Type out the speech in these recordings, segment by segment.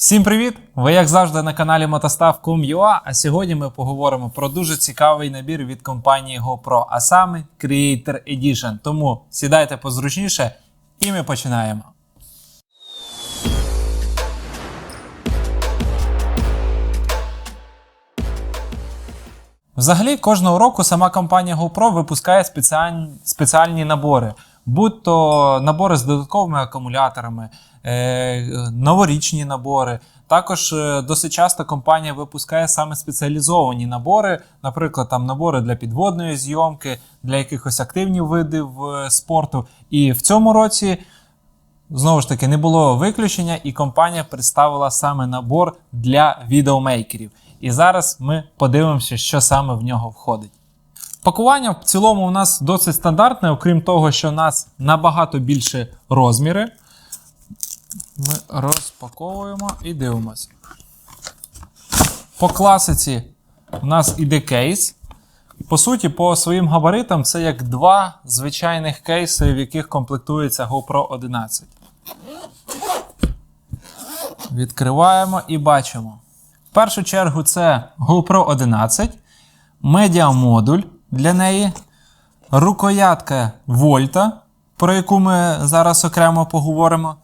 Всім привіт! Ви як завжди на каналі Motostav.com.ua, а сьогодні ми поговоримо про дуже цікавий набір від компанії GoPro, а саме Creator Edition. Тому сідайте позручніше і ми починаємо. Взагалі, кожного року сама компанія GoPro випускає спеціальні, спеціальні набори, будь то набори з додатковими акумуляторами, новорічні набори. Також е, досить часто компанія випускає саме спеціалізовані набори, наприклад, там набори для підводної зйомки, для якихось активних видів е, спорту. І в цьому році знову ж таки не було виключення, і компанія представила саме набор для відеомейкерів. І зараз ми подивимося, що саме в нього входить. Пакування в цілому у нас досить стандартне, окрім того, що у нас набагато більше розміри. Ми розпаковуємо і дивимося. По класиці у нас іде кейс. По суті, по своїм габаритам це як два звичайних кейси, в яких комплектується GoPro 11. Відкриваємо і бачимо. В першу чергу це GoPro 11, медіамодуль для неї, рукоятка Вольта, про яку ми зараз окремо поговоримо,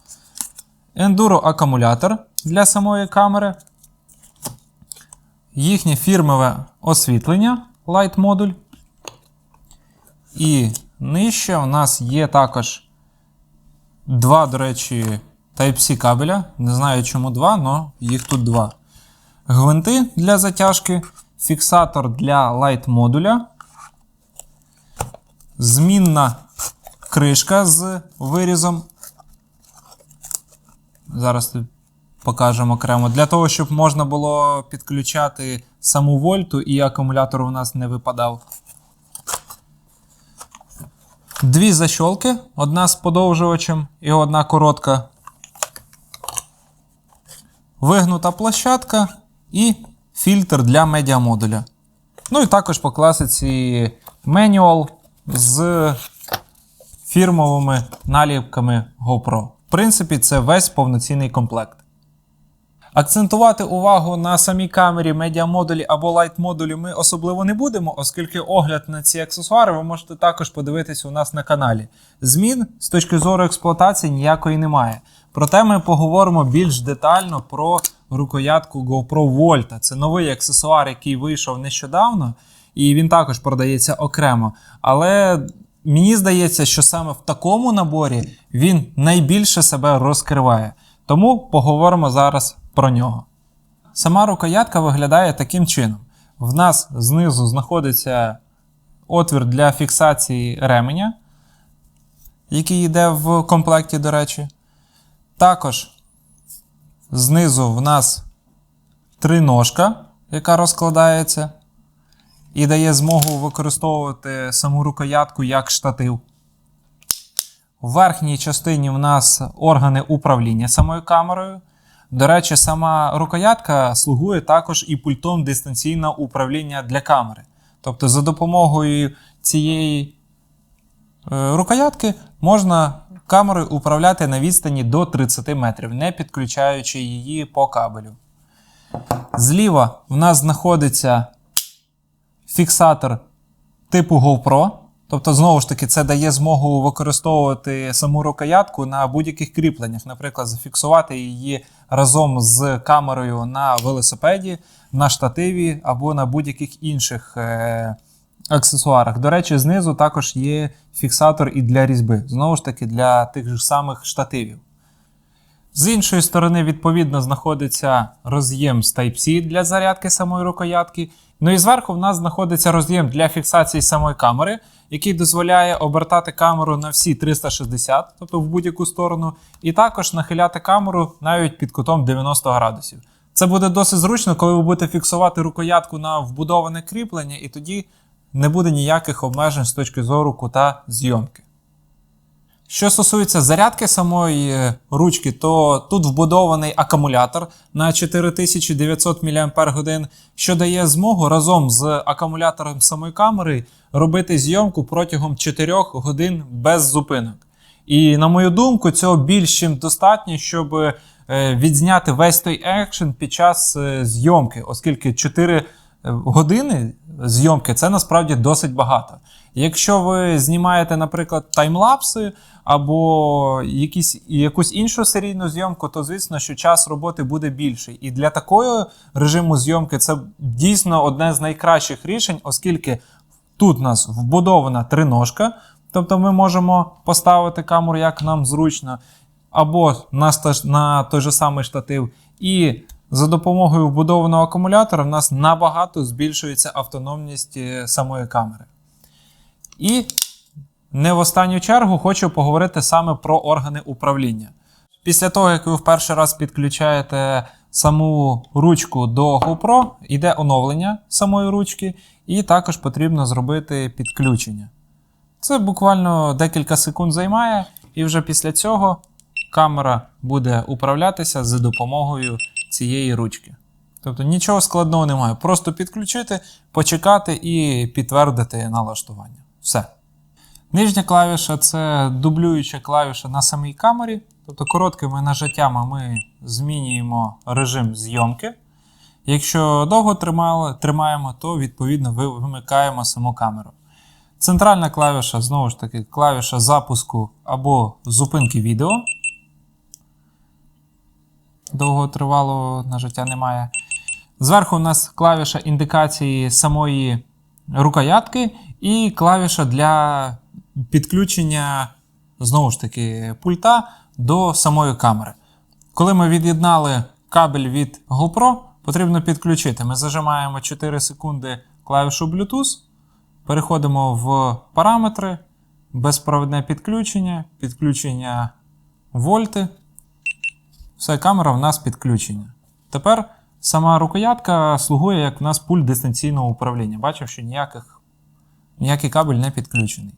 ендуро акумулятор для самої камери, їхнє фірмове освітлення Light модуль. І нижче у нас є також два, до речі, Type-C кабеля. Не знаю, чому два, але їх тут два. Гвинти для затяжки, фіксатор для лайт модуля, змінна кришка з вирізом. Зараз покажемо окремо. Для того, щоб можна було підключати саму вольту і акумулятор у нас не випадав. Дві защолки, одна з подовжувачем і одна коротка. Вигнута площадка і фільтр для медіамодуля. Ну і також по класиці менюал з фірмовими наліпками GoPro. В принципі, це весь повноцінний комплект. Акцентувати увагу на самій камері, медіамодулі або лайт-модулі ми особливо не будемо, оскільки огляд на ці аксесуари ви можете також подивитись у нас на каналі. Змін з точки зору експлуатації ніякої немає. Проте ми поговоримо більш детально про рукоятку GoPro Volta. Це новий аксесуар, який вийшов нещодавно, і він також продається окремо. Але мені здається, що саме в такому наборі він найбільше себе розкриває. Тому поговоримо зараз про нього. Сама рукоятка виглядає таким чином: в нас знизу знаходиться отвір для фіксації ременя, який йде в комплекті, до речі. Також знизу в нас триножка, яка розкладається, і дає змогу використовувати саму рукоятку як штатив. У верхній частині в нас органи управління самою камерою. До речі, сама рукоятка слугує також і пультом дистанційного управління для камери. Тобто, за допомогою цієї е, рукоятки можна камерою управляти на відстані до 30 метрів, не підключаючи її по кабелю. Зліва в нас знаходиться фіксатор типу GoPro. Тобто, знову ж таки, це дає змогу використовувати саму рукоятку на будь-яких кріпленнях, наприклад, зафіксувати її разом з камерою на велосипеді, на штативі або на будь-яких інших е- аксесуарах. До речі, знизу також є фіксатор і для різьби, знову ж таки, для тих же самих штативів. З іншої сторони, відповідно, знаходиться роз'єм з Type-C для зарядки самої рукоятки. Ну і зверху в нас знаходиться роз'єм для фіксації самої камери, який дозволяє обертати камеру на всі 360, тобто в будь-яку сторону, і також нахиляти камеру навіть під кутом 90 градусів. Це буде досить зручно, коли ви будете фіксувати рукоятку на вбудоване кріплення, і тоді не буде ніяких обмежень з точки зору кута зйомки. Що стосується зарядки самої е, ручки, то тут вбудований акумулятор на 4900 мАч, що дає змогу разом з акумулятором самої камери робити зйомку протягом 4 годин без зупинок. І на мою думку, цього більш чим достатньо, щоб е, відзняти весь той екшен під час е, зйомки, оскільки 4 години зйомки це насправді досить багато. Якщо ви знімаєте, наприклад, таймлапси або якісь, якусь іншу серійну зйомку, то звісно, що час роботи буде більший. І для такого режиму зйомки це дійсно одне з найкращих рішень, оскільки тут у нас вбудована триножка, тобто ми можемо поставити камеру як нам зручно, або на, на той же самий штатив. І за допомогою вбудованого акумулятора в нас набагато збільшується автономність е, самої камери. І не в останню чергу хочу поговорити саме про органи управління. Після того, як ви в перший раз підключаєте саму ручку до GoPro, йде оновлення самої ручки, і також потрібно зробити підключення. Це буквально декілька секунд займає, і вже після цього камера буде управлятися за допомогою цієї ручки. Тобто нічого складного немає. Просто підключити, почекати і підтвердити налаштування. Все. Нижня клавіша це дублююча клавіша на самій камері. Тобто короткими нажаттями ми змінюємо режим зйомки. Якщо довго тримали, тримаємо, то відповідно вимикаємо саму камеру. Центральна клавіша, знову ж таки, клавіша запуску або зупинки відео. Довготривалого нажиття немає. Зверху у нас клавіша індикації самої рукоятки і клавіша для підключення, знову ж таки, пульта до самої камери. Коли ми від'єднали кабель від GoPro, потрібно підключити. Ми зажимаємо 4 секунди клавішу Bluetooth, переходимо в параметри, безпровідне підключення, підключення вольти. Все, камера в нас підключена. Тепер сама рукоятка слугує як в нас пульт дистанційного управління. Бачив, що ніяких, ніякий кабель не підключений.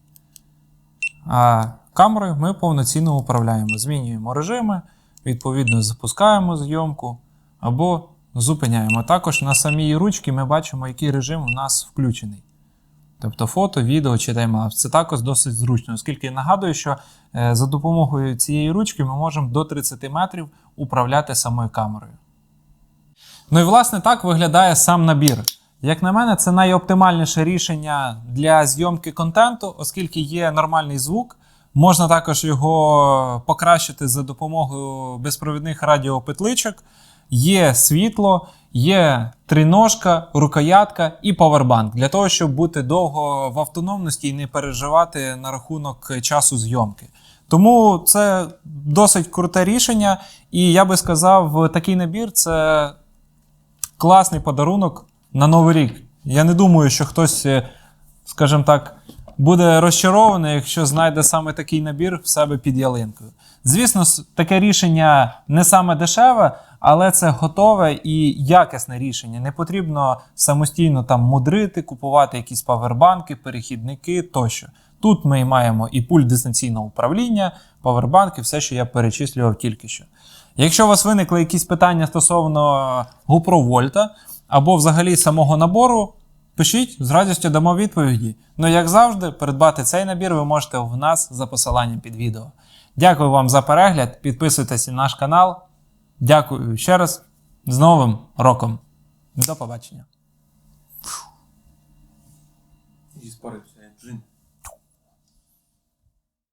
А камерою ми повноцінно управляємо. Змінюємо режими, відповідно, запускаємо зйомку або зупиняємо. Також на самій ручці ми бачимо, який режим у нас включений. Тобто фото, відео чи таймлапс. Це також досить зручно, оскільки я нагадую, що е, за допомогою цієї ручки ми можемо до 30 метрів управляти самою камерою. Ну і власне так виглядає сам набір. Як на мене, це найоптимальніше рішення для зйомки контенту, оскільки є нормальний звук. Можна також його покращити за допомогою безпровідних радіопетличок. Є світло, є триножка, рукоятка і павербанк для того, щоб бути довго в автономності і не переживати на рахунок часу зйомки. Тому це досить круте рішення, і я би сказав, такий набір це класний подарунок на Новий рік. Я не думаю, що хтось, е, скажімо так, буде розчарований, якщо знайде саме такий набір в себе під ялинкою. Звісно, таке рішення не саме дешеве, але це готове і якісне рішення. Не потрібно самостійно там мудрити, купувати якісь павербанки, перехідники тощо. Тут ми маємо і пульт дистанційного управління, павербанки, все, що я перечислював тільки що. Якщо у вас виникли якісь питання стосовно Volta або взагалі самого набору, пишіть, з радістю дамо відповіді. Ну, як завжди, придбати цей набір ви можете в нас за посиланням під відео. Дякую вам за перегляд, підписуйтесь на наш канал. Дякую ще раз. З Новим роком. До побачення. І спорився.